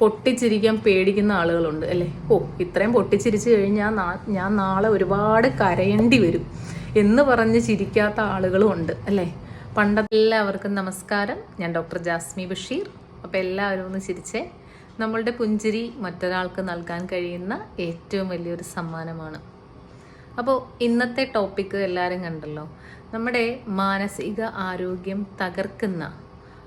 പൊട്ടിച്ചിരിക്കാൻ പേടിക്കുന്ന ആളുകളുണ്ട് അല്ലേ? ഓ ഇത്രയും പൊട്ടിച്ചിരിച്ചു കഴിഞ്ഞാൽ ഞാൻ നാളെ ഒരുപാട് കരയേണ്ടി വരും എന്ന് പറഞ്ഞ് ചിരിക്കാത്ത ആളുകളും ഉണ്ട് അല്ലേ? പണ്ടത്തെ എല്ലാവർക്കും നമസ്കാരം. ഞാൻ ഡോക്ടർ ജാസ്മി ബഷീർ. അപ്പോൾ എല്ലാവരും ഒന്ന് ചിരിച്ചേ. നമ്മളുടെ പുഞ്ചിരി മറ്റൊരാൾക്ക് നൽകാൻ കഴിയുന്ന ഏറ്റവും വലിയൊരു സമ്മാനമാണ്. അപ്പോൾ ഇന്നത്തെ ടോപ്പിക്ക് എല്ലാവരും കണ്ടല്ലോ. നമ്മുടെ മാനസിക ആരോഗ്യം തകർക്കുന്ന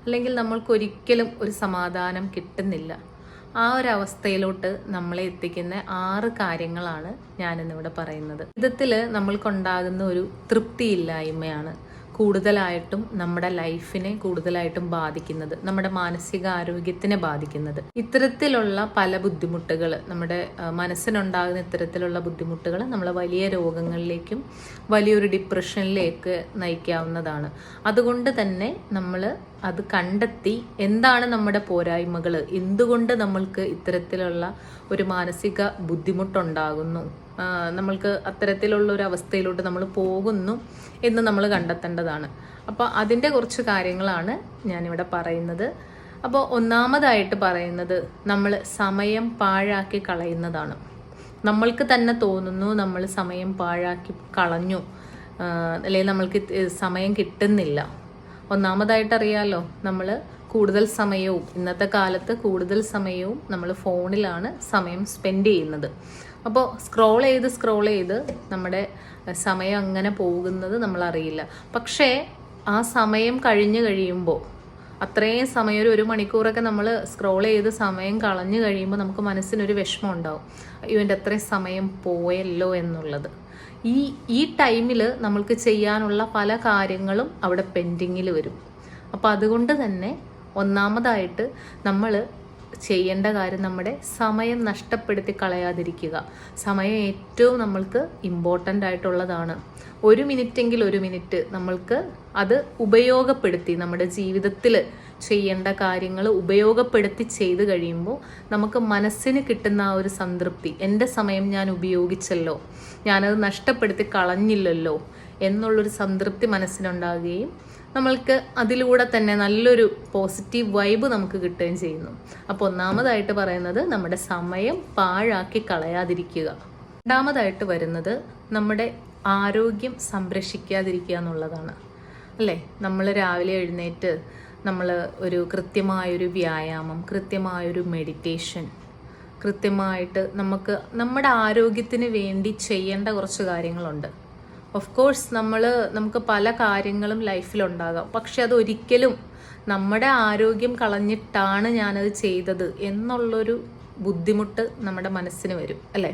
അല്ലെങ്കിൽ നമ്മൾക്കൊരിക്കലും ഒരു സമാധാനം കിട്ടുന്നില്ല ആ ഒരു അവസ്ഥയിലോട്ട് നമ്മളെ എത്തിക്കുന്ന ആറ് കാര്യങ്ങളാണ് ഞാനിന്നിവിടെ പറയുന്നത്. വിധത്തിൽ നമ്മൾക്കുണ്ടാകുന്ന ഒരു തൃപ്തിയില്ലായ്മയാണ് കൂടുതലായിട്ടും നമ്മുടെ ലൈഫിനെ കൂടുതലായിട്ടും ബാധിക്കുന്നത് നമ്മുടെ മാനസിക ആരോഗ്യത്തിനെ ബാധിക്കുന്നത്. ഇത്തരത്തിലുള്ള പല ബുദ്ധിമുട്ടുകൾ നമ്മുടെ മനസ്സിനുണ്ടാകുന്ന ഇത്തരത്തിലുള്ള ബുദ്ധിമുട്ടുകൾ നമ്മളെ വലിയ രോഗങ്ങളിലേക്കും വലിയൊരു ഡിപ്രഷനിലേക്ക് നയിക്കാവുന്നതാണ്. അതുകൊണ്ട് തന്നെ നമ്മൾ അത് കണ്ടെത്തി എന്താണ് നമ്മുടെ പോരായ്മകൾ എന്തുകൊണ്ട് നമ്മൾക്ക് ഇത്തരത്തിലുള്ള ഒരു മാനസിക ബുദ്ധിമുട്ടുണ്ടാകുന്നു നമ്മൾക്ക് അത്തരത്തിലുള്ള ഒരു അവസ്ഥയിലോട്ട് നമ്മൾ പോകുന്നു എന്ന് നമ്മൾ കണ്ടെത്തേണ്ടതാണ്. അപ്പോൾ അതിന്റെ കുറച്ച് കാര്യങ്ങളാണ് ഞാനിവിടെ പറയുന്നത്. അപ്പോൾ ഒന്നാമതായിട്ട് പറയുന്നത് നമ്മൾ സമയം പാഴാക്കി കളയുന്നതാണ്. നമ്മൾക്ക് തന്നെ തോന്നുന്നു നമ്മൾ സമയം പാഴാക്കി കളഞ്ഞു. അല്ലെങ്കിൽ നമ്മൾക്ക് സമയം കിട്ടുന്നില്ല. ഒന്നാമതായിട്ട് അറിയാലോ നമ്മൾ കൂടുതൽ സമയവും ഇന്നത്തെ കാലത്ത് കൂടുതൽ സമയവും നമ്മൾ ഫോണിലാണ് സമയം സ്പെൻഡ് ചെയ്യുന്നത്. അപ്പോൾ സ്ക്രോൾ ചെയ്ത് സ്ക്രോൾ ചെയ്ത് നമ്മുടെ സമയം അങ്ങനെ പോകുന്നത് നമ്മൾ അറിയില്ല പക്ഷേ ആ സമയം കഴിഞ്ഞു കഴിയുമ്പോൾ അത്രയും സമയം ഒരു ഒരു മണിക്കൂറൊക്കെ നമ്മൾ സ്ക്രോൾ ചെയ്ത് സമയം കളഞ്ഞു കഴിയുമ്പോൾ നമുക്ക് മനസ്സിനൊരു വിഷമം ഉണ്ടാവും അയ്യോ എന്റെ അത്രയും സമയം പോയല്ലോ എന്നുള്ളത്. ഈ ഈ ടൈമിൽ നമ്മൾക്ക് ചെയ്യാനുള്ള പല കാര്യങ്ങളും അവിടെ പെൻഡിങ്ങിൽ വരും. അപ്പോൾ അതുകൊണ്ട് തന്നെ ഒന്നാമതായിട്ട് നമ്മൾ ചെയ്യേണ്ട കാര്യം നമ്മുടെ സമയം നഷ്ടപ്പെടുത്തി കളയാതിരിക്കുക. സമയം ഏറ്റവും നമ്മൾക്ക് ഇമ്പോർട്ടന്റ് ആയിട്ടുള്ളതാണ്. ഒരു മിനിറ്റെങ്കിൽ ഒരു മിനിറ്റ് നമ്മൾക്ക് അത് ഉപയോഗപ്പെടുത്തി നമ്മുടെ ജീവിതത്തിൽ ചെയ്യേണ്ട കാര്യങ്ങൾ ഉപയോഗപ്പെടുത്തി ചെയ്തു കഴിയുമ്പോൾ നമുക്ക് മനസ്സിന് കിട്ടുന്ന ആ ഒരു സംതൃപ്തി എന്റെ സമയം ഞാൻ ഉപയോഗിച്ചല്ലോ ഞാനത് നഷ്ടപ്പെടുത്തി കളഞ്ഞില്ലല്ലോ എന്നുള്ളൊരു സംതൃപ്തി മനസ്സിനുണ്ടാകുകയും നമ്മൾക്ക് അതിലൂടെ തന്നെ നല്ലൊരു പോസിറ്റീവ് വൈബ് നമുക്ക് കിട്ടുകയും ചെയ്യുന്നു. അപ്പോൾ ഒന്നാമതായിട്ട് പറയുന്നത് നമ്മുടെ സമയം പാഴാക്കി കളയാതിരിക്കുക. രണ്ടാമതായിട്ട് വരുന്നത് നമ്മുടെ ആരോഗ്യം സംരക്ഷിക്കാതിരിക്കുക എന്നുള്ളതാണ്. അല്ലേ? നമ്മൾ രാവിലെ എഴുന്നേറ്റ് നമ്മൾ ഒരു കൃത്യമായൊരു വ്യായാമം കൃത്യമായൊരു മെഡിറ്റേഷൻ കൃത്യമായിട്ട് നമുക്ക് നമ്മുടെ ആരോഗ്യത്തിന് വേണ്ടി ചെയ്യേണ്ട കുറച്ച് കാര്യങ്ങളുണ്ട്. ഓഫ് കോഴ്സ് നമ്മൾ നമുക്ക് പല കാര്യങ്ങളും ലൈഫിലുണ്ടാകാം. പക്ഷെ അത് ഒരിക്കലും നമ്മുടെ ആരോഗ്യം കളഞ്ഞിട്ടാണ് ഞാനത് ചെയ്തത് എന്നുള്ളൊരു ബുദ്ധിമുട്ട് നമ്മുടെ മനസ്സിന് വരും അല്ലേ?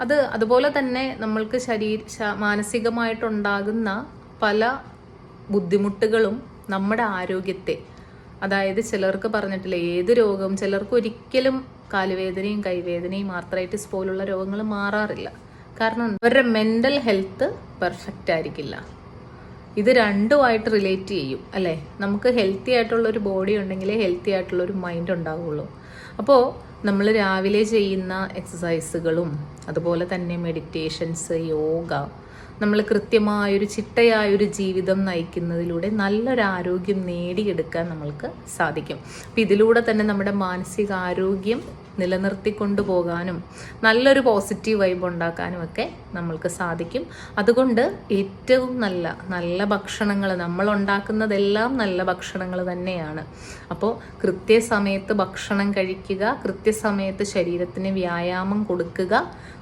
അത് അതുപോലെ തന്നെ നമ്മൾക്ക് ശരീര മാനസികമായിട്ടുണ്ടാകുന്ന പല ബുദ്ധിമുട്ടുകളും നമ്മുടെ ആരോഗ്യത്തെ അതായത് ചിലർക്ക് പറഞ്ഞിട്ടില്ല ഏത് രോഗം ചിലർക്ക് ഒരിക്കലും കാലുവേദനയും കൈവേദനയും ആർത്രൈറ്റിസ് പോലുള്ള രോഗങ്ങൾ മാറാറില്ല. കാരണം അവരുടെ മെന്റൽ ഹെൽത്ത് പെർഫെക്റ്റ് ആയിരിക്കില്ല. ഇത് രണ്ടുമായിട്ട് റിലേറ്റ് ചെയ്യും അല്ലേ? നമുക്ക് ഹെൽത്തി ആയിട്ടുള്ള ഒരു ബോഡി ഉണ്ടെങ്കിലേ ഹെൽത്തി ആയിട്ടുള്ള ഒരു മൈൻഡ് ഉണ്ടാവുള്ളൂ. അപ്പോൾ നമ്മൾ രാവിലെ ചെയ്യുന്ന എക്സസൈസുകളും അതുപോലെ തന്നെ മെഡിറ്റേഷൻസ് യോഗ നമ്മൾ കൃത്യമായൊരു ചിട്ടയായൊരു ജീവിതം നയിക്കുന്നതിലൂടെ നല്ലൊരു ആരോഗ്യം നേടിയെടുക്കാൻ നമ്മൾക്ക് സാധിക്കും. അപ്പം ഇതിലൂടെ തന്നെ നമ്മുടെ മാനസിക ആരോഗ്യം നിലനിർത്തിക്കൊണ്ടു പോകാനും നല്ലൊരു പോസിറ്റീവ് വൈബ് ഉണ്ടാക്കാനും ഒക്കെ നമ്മൾക്ക് സാധിക്കും. അതുകൊണ്ട് ഏറ്റവും നല്ല നല്ല ഭക്ഷണങ്ങൾ നമ്മൾ ഉണ്ടാക്കുന്നതെല്ലാം നല്ല ഭക്ഷണങ്ങൾ തന്നെയാണ്. അപ്പോൾ കൃത്യസമയത്ത് ഭക്ഷണം കഴിക്കുക കൃത്യസമയത്ത് ശരീരത്തിന് വ്യായാമം കൊടുക്കുക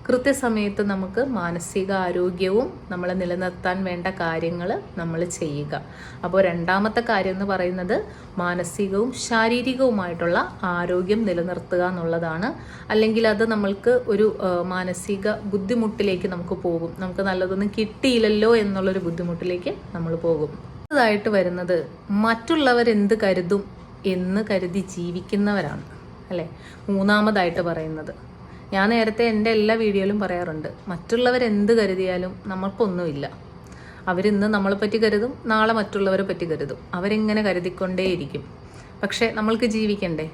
കൃത്യസമയത്ത് നമുക്ക് മാനസിക ആരോഗ്യവും നമ്മളെ നിലനിർത്താൻ വേണ്ട കാര്യങ്ങൾ നമ്മൾ ചെയ്യുക. അപ്പോൾ രണ്ടാമത്തെ കാര്യം എന്ന് പറയുന്നത് മാനസികവും ശാരീരികവുമായിട്ടുള്ള ആരോഗ്യം നിലനിർത്തുക എന്നുള്ളതാണ്. അല്ലെങ്കിൽ അത് നമ്മൾക്ക് ഒരു മാനസിക ബുദ്ധിമുട്ടിലേക്ക് നമുക്ക് പോകും. നമുക്ക് നല്ലതൊന്നും കിട്ടിയില്ലല്ലോ എന്നുള്ളൊരു ബുദ്ധിമുട്ടിലേക്ക് നമ്മൾ പോകും. അടുത്തതായിട്ട് വരുന്നത് മറ്റുള്ളവർ മറ്റുള്ളവരെന്ത് കരുതും എന്ന് കരുതി ജീവിക്കുന്നവരാണ്. അല്ലേ? മൂന്നാമതായിട്ട് പറയുന്നത് ഞാൻ നേരത്തെ എന്റെ എല്ലാ വീഡിയോയിലും പറയാറുണ്ട് മറ്റുള്ളവർ മറ്റുള്ളവരെന്ത് കരുതിയാലും നമ്മൾക്കൊന്നുമില്ല. അവരിന്ന് നമ്മളെ പറ്റി കരുതും നാളെ മറ്റുള്ളവരെ പറ്റി കരുതും. അവരിങ്ങനെ കരുതിക്കൊണ്ടേയിരിക്കും. പക്ഷേ നമ്മൾക്ക് ജീവിക്കണ്ടേ?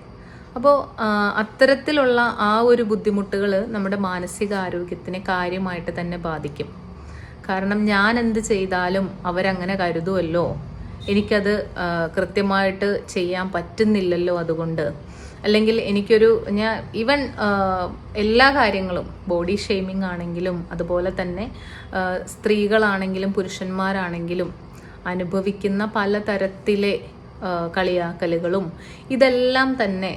അപ്പോൾ അത്തരത്തിലുള്ള ആ ഒരു ബുദ്ധിമുട്ടുകൾ നമ്മുടെ മാനസിക ആരോഗ്യത്തിനെ കാര്യമായിട്ട് തന്നെ ബാധിക്കും. കാരണം ഞാൻ എന്ത് ചെയ്താലും അവരങ്ങനെ കരുതുമല്ലോ എനിക്കത് കൃത്യമായിട്ട് ചെയ്യാൻ പറ്റുന്നില്ലല്ലോ അതുകൊണ്ട്. അല്ലെങ്കിൽ എനിക്കൊരു ഞാൻ ഈവൻ എല്ലാ കാര്യങ്ങളും ബോഡി ഷെയ്മിങ് ആണെങ്കിലും അതുപോലെ തന്നെ സ്ത്രീകളാണെങ്കിലും പുരുഷന്മാരാണെങ്കിലും അനുഭവിക്കുന്ന പലതരത്തിലെ കളിയാക്കലുകളും ഇതെല്ലാം തന്നെ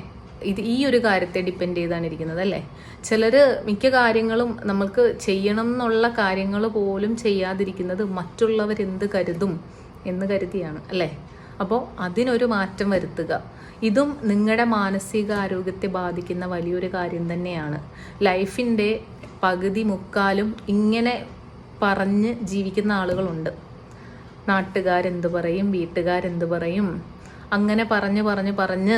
ഇത് ഈ ഒരു കാര്യത്തെ ഡിപ്പെൻഡ് ചെയ്താണ് ഇരിക്കുന്നത് അല്ലേ? ചിലർ മിക്ക കാര്യങ്ങളും നമുക്ക് ചെയ്യണം എന്നുള്ള കാര്യങ്ങൾ പോലും ചെയ്യാതിരിക്കുന്നത് മറ്റുള്ളവരെന്ത് കരുതും എന്ന് കരുതിയാണ് അല്ലേ? അപ്പോൾ അതിനൊരു മാറ്റം വരുത്തുക. ഇതും നിങ്ങളുടെ മാനസിക ആരോഗ്യത്തെ ബാധിക്കുന്ന വലിയൊരു കാര്യം തന്നെയാണ്. ലൈഫിന്റെ പകുതി മുക്കാലും ഇങ്ങനെ പറഞ്ഞ് ജീവിക്കുന്ന ആളുകളുണ്ട്. നാട്ടുകാരെന്ത് പറയും വീട്ടുകാരെന്ത് പറയും? അങ്ങനെ പറഞ്ഞ് പറഞ്ഞ് പറഞ്ഞ്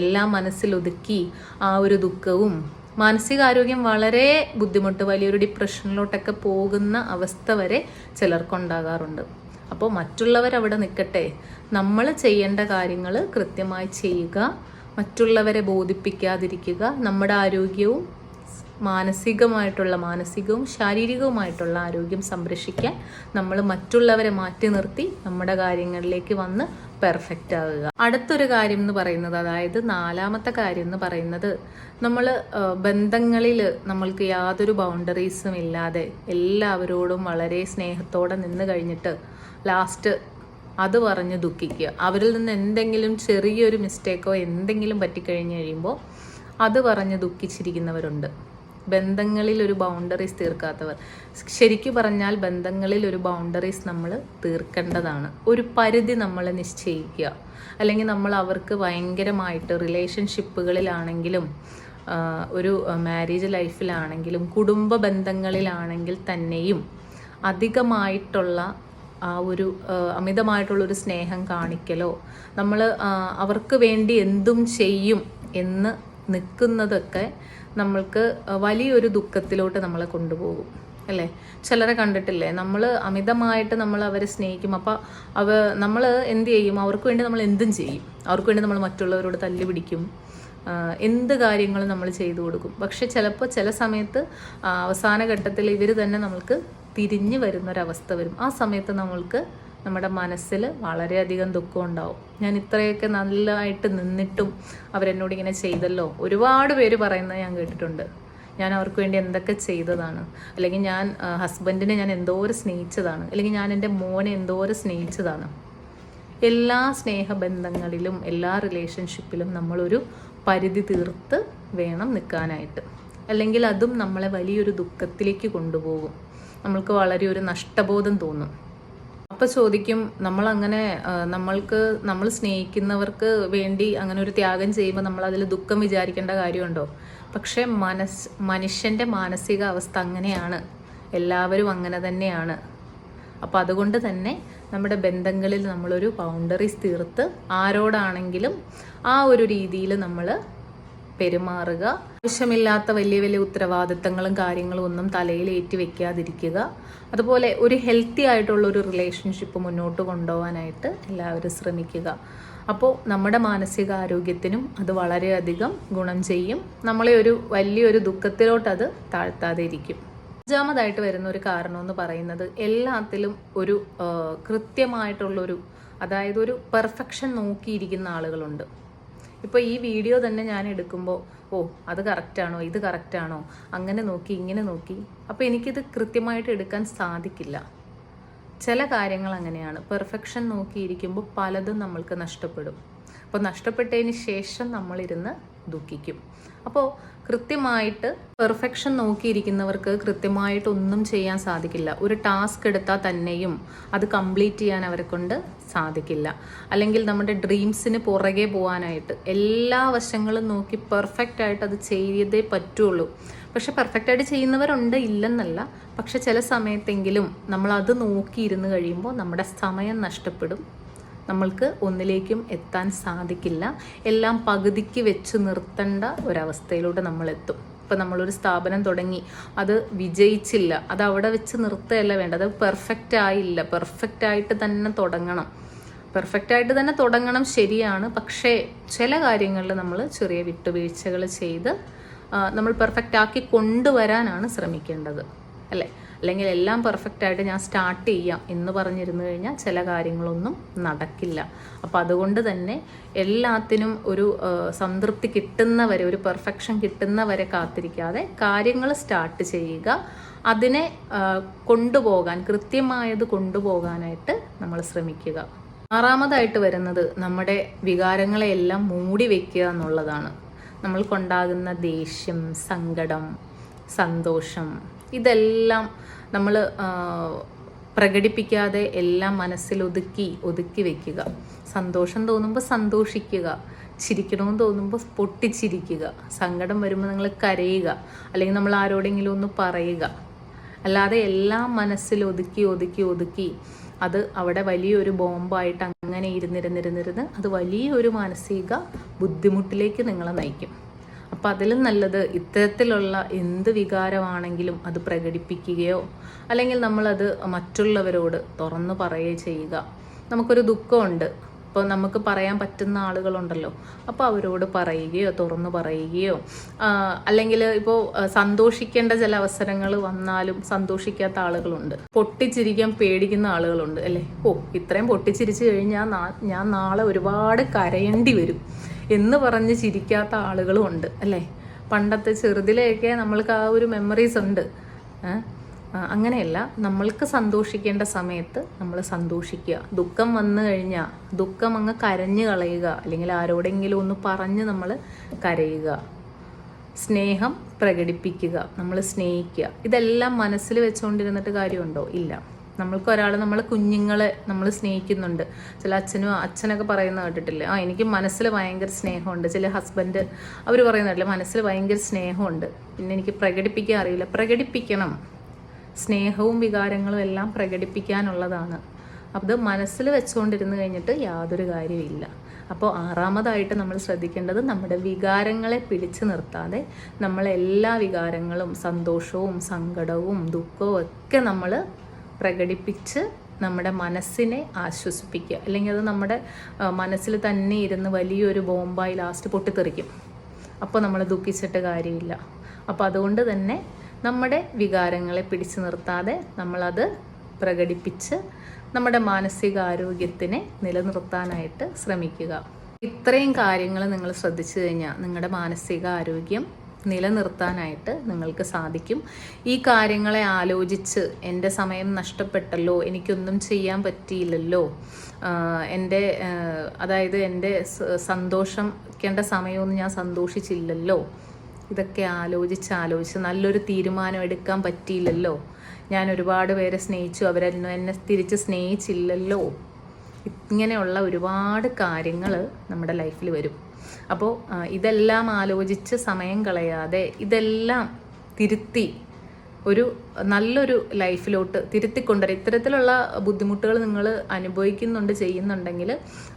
എല്ലാം മനസ്സിലൊതുക്കി ആ ഒരു ദുഃഖവും മാനസികാരോഗ്യം വളരെ ബുദ്ധിമുട്ട് വലിയൊരു ഡിപ്രഷനിലോട്ടൊക്കെ പോകുന്ന അവസ്ഥ വരെ ചിലർക്കുണ്ടാകാറുണ്ട്. അപ്പോൾ മറ്റുള്ളവർ അവിടെ നിൽക്കട്ടെ നമ്മൾ ചെയ്യേണ്ട കാര്യങ്ങൾ കൃത്യമായി ചെയ്യുക. മറ്റുള്ളവരെ ബോധിപ്പിക്കാതിരിക്കുക. നമ്മുടെ ആരോഗ്യവും മാനസികമായിട്ടുള്ള മാനസികവും ശാരീരികവുമായിട്ടുള്ള ആരോഗ്യം സംരക്ഷിക്കാൻ നമ്മൾ മറ്റുള്ളവരെ മാറ്റി നിർത്തി നമ്മുടെ കാര്യങ്ങളിലേക്ക് വന്ന് പെർഫെക്റ്റ് ആവുക അടുത്തൊരു കാര്യം എന്ന് പറയുന്നത് അതായത് നാലാമത്തെ കാര്യം എന്ന് പറയുന്നത് നമ്മൾ ബന്ധങ്ങളിൽ നമ്മൾക്ക് യാതൊരു ബൗണ്ടറീസും ഇല്ലാതെ എല്ലാവരോടും വളരെ സ്നേഹത്തോടെ നിന്ന് കഴിഞ്ഞിട്ട് ലാസ്റ്റ് അത് പറഞ്ഞ് ദുഃഖിക്കുക. അവരിൽ നിന്ന് എന്തെങ്കിലും ചെറിയൊരു മിസ്റ്റേക്കോ എന്തെങ്കിലും പറ്റിക്കഴിഞ്ഞ് കഴിയുമ്പോൾ അത് പറഞ്ഞ് ദുഃഖിച്ചിരിക്കുന്നവരുണ്ട്. ബന്ധങ്ങളിൽ ഒരു ബൗണ്ടറീസ് തീർക്കാത്തവർ. ശരിക്കു പറഞ്ഞാൽ ബന്ധങ്ങളിൽ ഒരു ബൗണ്ടറീസ് നമ്മൾ തീർക്കേണ്ടതാണ്. ഒരു പരിധി നമ്മൾ നിശ്ചയിക്കുക. അല്ലെങ്കിൽ നമ്മൾ അവർക്ക് ഭയങ്കരമായിട്ട് റിലേഷൻഷിപ്പുകളിലാണെങ്കിലും ഒരു മാരേജ് ലൈഫിലാണെങ്കിലും കുടുംബ ബന്ധങ്ങളിലാണെങ്കിൽ തന്നെയും അധികമായിട്ടുള്ള ആ ഒരു അമിതമായിട്ടുള്ള അമിതമായിട്ടുള്ളൊരു സ്നേഹം കാണിക്കലോ നമ്മൾ അവർക്ക് വേണ്ടി എന്തും ചെയ്യും എന്ന് നിൽക്കുന്നതൊക്കെ നമ്മൾക്ക് വലിയൊരു ദുഃഖത്തിലോട്ട് നമ്മളെ കൊണ്ടുപോകും അല്ലേ? ചിലരെ കണ്ടിട്ടില്ലേ? നമ്മൾ അമിതമായിട്ട് നമ്മൾ അവരെ സ്നേഹിക്കും. അപ്പോൾ അവ നമ്മൾ എന്ത് ചെയ്യും? അവർക്ക് വേണ്ടി നമ്മൾ എന്തും ചെയ്യും. അവർക്ക് വേണ്ടി നമ്മൾ മറ്റുള്ളവരോട് തല്ലി പിടിക്കും. എന്ത് കാര്യങ്ങളും നമ്മൾ ചെയ്തു കൊടുക്കും. പക്ഷെ ചിലപ്പോൾ ചില സമയത്ത് അവസാന ഘട്ടത്തിൽ ഇവർ തന്നെ നമ്മൾക്ക് തിരിഞ്ഞു വരുന്നൊരവസ്ഥ വരും. ആ സമയത്ത് നമ്മൾക്ക് നമ്മുടെ മനസ്സിൽ വളരെയധികം ദുഃഖം ഉണ്ടാവും. ഞാൻ ഇത്രയൊക്കെ നല്ലതായിട്ട് നിന്നിട്ടും അവരെന്നോട് ഇങ്ങനെ ചെയ്തല്ലോ. ഒരുപാട് പേര് പറയുന്നത് ഞാൻ കേട്ടിട്ടുണ്ട്. ഞാൻ അവർക്ക് വേണ്ടി എന്തൊക്കെ ചെയ്തതാണ്? അല്ലെങ്കിൽ ഞാൻ ഹസ്ബൻഡിനെ ഞാൻ എന്തോരം സ്നേഹിച്ചതാണ്? അല്ലെങ്കിൽ ഞാൻ എന്റെ മോനെ എന്തോരം സ്നേഹിച്ചതാണ്? എല്ലാ സ്നേഹബന്ധങ്ങളിലും എല്ലാ റിലേഷൻഷിപ്പിലും നമ്മളൊരു പരിധി തീർത്ത് വേണം നിൽക്കാനായിട്ട്. അല്ലെങ്കിൽ അതും നമ്മളെ വലിയൊരു ദുഃഖത്തിലേക്ക് കൊണ്ടുപോകും. നമ്മൾക്ക് വളരെ ഒരു നഷ്ടബോധം തോന്നും. അപ്പം ചോദിക്കും നമ്മൾ അങ്ങനെ നമ്മൾക്ക് നമ്മൾ സ്നേഹിക്കുന്നവർക്ക് വേണ്ടി അങ്ങനെ ഒരു ത്യാഗം ചെയ്യുമ്പോൾ നമ്മൾ അതിൽ ദുഃഖം വിചാരിക്കേണ്ട കാര്യമുണ്ടോ? പക്ഷേ മനസ് മനുഷ്യന്റെ മാനസികാവസ്ഥ അങ്ങനെയാണ്. എല്ലാവരും അങ്ങനെ തന്നെയാണ്. അപ്പം അതുകൊണ്ട് തന്നെ നമ്മുടെ ബന്ധങ്ങളിൽ നമ്മളൊരു ബൗണ്ടറീസ് തീർത്ത് ആരോടാണെങ്കിലും ആ ഒരു രീതിയിൽ നമ്മൾ പെരുമാറുക. ആവശ്യമില്ലാത്ത വലിയ വലിയ ഉത്തരവാദിത്തങ്ങളും കാര്യങ്ങളും ഒന്നും തലയിൽ ഏറ്റി വെക്കാതിരിക്കുക. അതുപോലെ ഒരു ഹെൽത്തി ആയിട്ടുള്ള ഒരു റിലേഷൻഷിപ്പ് മുന്നോട്ട് കൊണ്ടുപോകാനായിട്ട് എല്ലാവരും ശ്രമിക്കുക. അപ്പോൾ നമ്മുടെ മാനസികാരോഗ്യത്തിനും അത് വളരെയധികം ഗുണം ചെയ്യും. നമ്മളെ ഒരു വലിയൊരു ദുഃഖത്തിലോട്ട് അത് താഴ്ത്താതെ ഇരിക്കും അഞ്ചാമതായിട്ട് വരുന്ന ഒരു കാരണം എന്ന് പറയുന്നത് എല്ലാത്തിലും ഒരു കൃത്യമായിട്ടുള്ളൊരു അതായത് ഒരു പെർഫെക്ഷൻ നോക്കിയിരിക്കുന്ന ആളുകളുണ്ട്. ഇപ്പോൾ ഈ വീഡിയോ തന്നെ ഞാൻ എടുക്കുമ്പോൾ ഓ അത് കറക്റ്റാണോ ഇത് കറക്റ്റാണോ അങ്ങനെ നോക്കി ഇങ്ങനെ നോക്കി. അപ്പോൾ എനിക്കിത് കൃത്യമായിട്ട് എടുക്കാൻ സാധിക്കില്ല. ചില കാര്യങ്ങൾ അങ്ങനെയാണ്. പെർഫെക്ഷൻ നോക്കിയിരിക്കുമ്പോൾ പലതും നമ്മൾക്ക് നഷ്ടപ്പെടും. അപ്പോൾ നഷ്ടപ്പെട്ടതിന് ശേഷം നമ്മളിരുന്ന് ദുഃഖിക്കും. അപ്പോൾ കൃത്യമായിട്ട് പെർഫെക്ഷൻ നോക്കിയിരിക്കുന്നവർക്ക് കൃത്യമായിട്ട് ഒന്നും ചെയ്യാൻ സാധിക്കില്ല. ഒരു ടാസ്ക് എടുത്താൽ തന്നെയും അത് കംപ്ലീറ്റ് ചെയ്യാൻ അവരെ കൊണ്ട് സാധിക്കില്ല. അല്ലെങ്കിൽ നമ്മുടെ ഡ്രീംസിന് പുറകെ പോകാനായിട്ട് എല്ലാ വശങ്ങളും നോക്കി പെർഫെക്റ്റ് ആയിട്ട് അത് ചെയ്തേ പറ്റുള്ളൂ. പക്ഷെ പെർഫെക്റ്റ് ആയിട്ട് ചെയ്യുന്നവരുണ്ട് ഇല്ലെന്നല്ല. പക്ഷെ ചില സമയത്തെങ്കിലും നമ്മൾ അത് നോക്കിയിരുന്ന് കഴിയുമ്പോൾ നമ്മുടെ സമയം നഷ്ടപ്പെടും. നമ്മൾക്ക് ഒന്നിലേക്കും എത്താൻ സാധിക്കില്ല. എല്ലാം പകുതിക്ക് വെച്ച് നിർത്തേണ്ട ഒരവസ്ഥയിലൂടെ നമ്മൾ എത്തും ഇപ്പം നമ്മളൊരു സ്ഥാപനം തുടങ്ങി. അത് വിജയിച്ചില്ല. അത് അവിടെ വെച്ച് നിർത്തുകയല്ല വേണ്ട അത് പെർഫെക്റ്റ് ആയില്ല. പെർഫെക്റ്റ് ആയിട്ട് തന്നെ തുടങ്ങണം. പെർഫെക്റ്റ് ആയിട്ട് തന്നെ തുടങ്ങണം ശരിയാണ്. പക്ഷേ ചില കാര്യങ്ങളിൽ നമ്മൾ ചെറിയ വിട്ടുവീഴ്ചകൾ ചെയ്ത് നമ്മൾ പെർഫെക്റ്റ് ആക്കി കൊണ്ടുവരാനാണ് ശ്രമിക്കേണ്ടത്. അല്ലേ? അല്ലെങ്കിൽ എല്ലാം പെർഫെക്റ്റ് ആയിട്ട് ഞാൻ സ്റ്റാർട്ട് ചെയ്യാം എന്ന് പറഞ്ഞിരുന്നു കഴിഞ്ഞാൽ ചില കാര്യങ്ങളൊന്നും നടക്കില്ല. അപ്പം അതുകൊണ്ട് തന്നെ എല്ലാത്തിനും ഒരു സംതൃപ്തി കിട്ടുന്നവരെ ഒരു പെർഫെക്ഷൻ കിട്ടുന്നവരെ കാത്തിരിക്കാതെ കാര്യങ്ങൾ സ്റ്റാർട്ട് ചെയ്യുക. അതിനെ കൊണ്ടുപോകാൻ കൃത്യമായത് കൊണ്ടുപോകാനായിട്ട് നമ്മൾ ശ്രമിക്കുക. ആറാമതായിട്ട് വരുന്നത് നമ്മുടെ വികാരങ്ങളെയെല്ലാം മൂടി വയ്ക്കുക എന്നുള്ളതാണ്. നമ്മൾക്കുണ്ടാകുന്ന ദേഷ്യം സങ്കടം സന്തോഷം ഇതെല്ലാം നമ്മൾ പ്രകടിപ്പിക്കാതെ എല്ലാം മനസ്സിൽ ഒതുക്കി ഒതുക്കി വെക്കുക. സന്തോഷം തോന്നുമ്പോൾ സന്തോഷിക്കുക. ചിരിക്കണമെന്ന് തോന്നുമ്പോൾ പൊട്ടിച്ചിരിക്കുക. സങ്കടം വരുമ്പോൾ നിങ്ങൾ കരയുക. അല്ലെങ്കിൽ നമ്മൾ ആരോടെങ്കിലും ഒന്ന് പറയുക. അല്ലാതെ എല്ലാം മനസ്സിൽ ഒതുക്കി ഒതുക്കി ഒതുക്കി അത് അവിടെ വലിയൊരു ബോംബായിട്ട് അങ്ങനെ ഇരുന്നിരുന്നിരുന്നിരുന്ന് അത് വലിയൊരു മാനസിക ബുദ്ധിമുട്ടിലേക്ക് നിങ്ങളെ നയിക്കും. അപ്പം അതിലും നല്ലത് ഇത്തരത്തിലുള്ള എന്ത് വികാരമാണെങ്കിലും അത് പ്രകടിപ്പിക്കുകയോ അല്ലെങ്കിൽ നമ്മളത് മറ്റുള്ളവരോട് തുറന്നു പറയുകയോ ചെയ്യുക. നമുക്കൊരു ദുഃഖമുണ്ട്. അപ്പോൾ നമുക്ക് പറയാൻ പറ്റുന്ന ആളുകളുണ്ടല്ലോ. അപ്പോൾ അവരോട് പറയുകയോ തുറന്നു പറയുകയോ അല്ലെങ്കിൽ ഇപ്പോൾ സന്തോഷിക്കേണ്ട ചില അവസരങ്ങൾ വന്നാലും സന്തോഷിക്കാത്ത ആളുകളുണ്ട്. പൊട്ടിച്ചിരിക്കാൻ പേടിക്കുന്ന ആളുകളുണ്ട് അല്ലേ? ഓ ഇത്രയും പൊട്ടിച്ചിരിച്ചു കഴിഞ്ഞാൽ ഞാൻ നാളെ ഒരുപാട് കരയേണ്ടി വരും. എന്ന് പറഞ്ഞ് ചിരിക്കാത്ത ആളുകളും ഉണ്ട് അല്ലേ? പണ്ടത്തെ ചെറുതിലെയൊക്കെ നമ്മൾക്ക് ആ ഒരു മെമ്മറീസ് ഉണ്ട്. അങ്ങനെയല്ല. നമ്മൾക്ക് സന്തോഷിക്കേണ്ട സമയത്ത് നമ്മൾ സന്തോഷിക്കുക. ദുഃഖം വന്നു കഴിഞ്ഞാൽ ദുഃഖം അങ്ങ് കരഞ്ഞു കളയുക. അല്ലെങ്കിൽ ആരോടെങ്കിലും ഒന്ന് പറഞ്ഞ് നമ്മൾ കരയുക. സ്നേഹം പ്രകടിപ്പിക്കുക. നമ്മൾ സ്നേഹിക്കുക. ഇതെല്ലാം മനസ്സിൽ വെച്ചുകൊണ്ടിരുന്നിട്ട് കാര്യമുണ്ടോ? ഇല്ല. നമ്മൾക്ക് ഒരാൾ നമ്മൾ കുഞ്ഞുങ്ങളെ നമ്മൾ സ്നേഹിക്കുന്നുണ്ട്. ചില അച്ഛനും അച്ഛനൊക്കെ പറയുന്ന കേട്ടിട്ടില്ലേ? ആ എനിക്ക് മനസ്സിൽ ഭയങ്കര സ്നേഹമുണ്ട്. ചില ഹസ്ബൻഡ് അവർ പറയുന്നില്ല മനസ്സിൽ ഭയങ്കര സ്നേഹമുണ്ട്. പിന്നെ എനിക്ക് പ്രകടിപ്പിക്കാൻ അറിയില്ല. പ്രകടിപ്പിക്കണം. സ്നേഹവും വികാരങ്ങളും എല്ലാം പ്രകടിപ്പിക്കാനുള്ളതാണ്. അത് മനസ്സിൽ വെച്ചുകൊണ്ടിരുന്ന് കഴിഞ്ഞിട്ട് യാതൊരു കാര്യമില്ല അപ്പോൾ ആറാമതായിട്ട് നമ്മൾ ശ്രദ്ധിക്കേണ്ടത് നമ്മുടെ വികാരങ്ങളെ പിടിച്ചു നിർത്താതെ നമ്മൾ എല്ലാ വികാരങ്ങളും സന്തോഷവും സങ്കടവും ദുഃഖവും ഒക്കെ നമ്മൾ പ്രകടിപ്പിച്ച് നമ്മുടെ മനസ്സിനെ ആശ്വസിപ്പിക്കുക. അല്ലെങ്കിൽ അത് നമ്മുടെ മനസ്സിൽ തന്നെ ഇരുന്ന് വലിയൊരു ബോംബായി ലാസ്റ്റ് പൊട്ടിത്തെറിക്കും. അപ്പോൾ നമ്മൾ ദുഃഖിച്ചിട്ട് കാര്യമില്ല. അപ്പോൾ അതുകൊണ്ട് തന്നെ നമ്മുടെ വികാരങ്ങളെ പിടിച്ചു നിർത്താതെ നമ്മളത് പ്രകടിപ്പിച്ച് നമ്മുടെ മാനസികാരോഗ്യത്തിനെ നിലനിർത്താനായിട്ട് ശ്രമിക്കുക. ഇത്രയും കാര്യങ്ങൾ നിങ്ങൾ ശ്രദ്ധിച്ചു കഴിഞ്ഞാൽ നിങ്ങളുടെ മാനസിക ആരോഗ്യം നിലനിർത്താനായിട്ട് നിങ്ങൾക്ക് സാധിക്കും. ഈ കാര്യങ്ങളെ ആലോചിച്ച് എന്റെ സമയം നഷ്ടപ്പെട്ടല്ലോ എനിക്കൊന്നും ചെയ്യാൻ പറ്റിയില്ലല്ലോ എന്റെ അതായത് എന്റെ സന്തോഷം സന്തോഷിക്കേണ്ട സമയമൊന്നും ഞാൻ സന്തോഷിച്ചില്ലല്ലോ. ഇതൊക്കെ ആലോചിച്ച് ആലോചിച്ച് നല്ലൊരു തീരുമാനം എടുക്കാൻ പറ്റിയില്ലല്ലോ. ഞാൻ ഒരുപാട് പേരെ സ്നേഹിച്ചു അവരെന്നെ എന്നെ തിരിച്ച് സ്നേഹിച്ചില്ലല്ലോ. ഇങ്ങനെയുള്ള ഒരുപാട് കാര്യങ്ങൾ നമ്മുടെ ലൈഫിൽ വരും. അപ്പോൾ ഇതെല്ലാം ആലോചിച്ച് സമയം കളയാതെ ഇതെല്ലാം തിരുത്തി ഒരു നല്ലൊരു ലൈഫിലോട്ട് തിരുത്തിക്കൊണ്ടുവരാം ഇത്തരത്തിലുള്ള ബുദ്ധിമുട്ടുകൾ നിങ്ങൾ അനുഭവിക്കുന്നുണ്ട് ചെയ്യുന്നുണ്ടെങ്കിൽ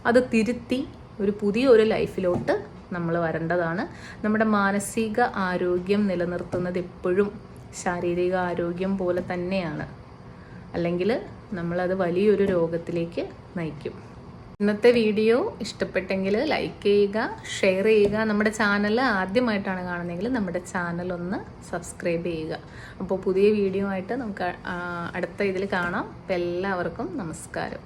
അത് തിരുത്തി ഒരു പുതിയൊരു ലൈഫിലോട്ട് നമ്മൾ വരേണ്ടതാണ്. നമ്മുടെ മാനസിക ആരോഗ്യം നിലനിർത്തുന്നത് എപ്പോഴും ശാരീരിക ആരോഗ്യം പോലെ തന്നെയാണ്. അല്ലെങ്കിൽ നമ്മളത് വലിയൊരു രോഗത്തിലേക്ക് നയിക്കും. ഇന്നത്തെ വീഡിയോ ഇഷ്ടപ്പെട്ടെങ്കിൽ ലൈക്ക് ചെയ്യുക ഷെയർ ചെയ്യുക. നമ്മുടെ ചാനൽ ആദ്യമായിട്ടാണ് കാണുന്നതെങ്കിൽ നമ്മുടെ ചാനൽ ഒന്ന് സബ്സ്ക്രൈബ് ചെയ്യുക. അപ്പോൾ പുതിയ വീഡിയോ ആയിട്ട് നമുക്ക് അടുത്ത ഇതിൽ കാണാം. അപ്പോൾ എല്ലാവർക്കും നമസ്കാരം.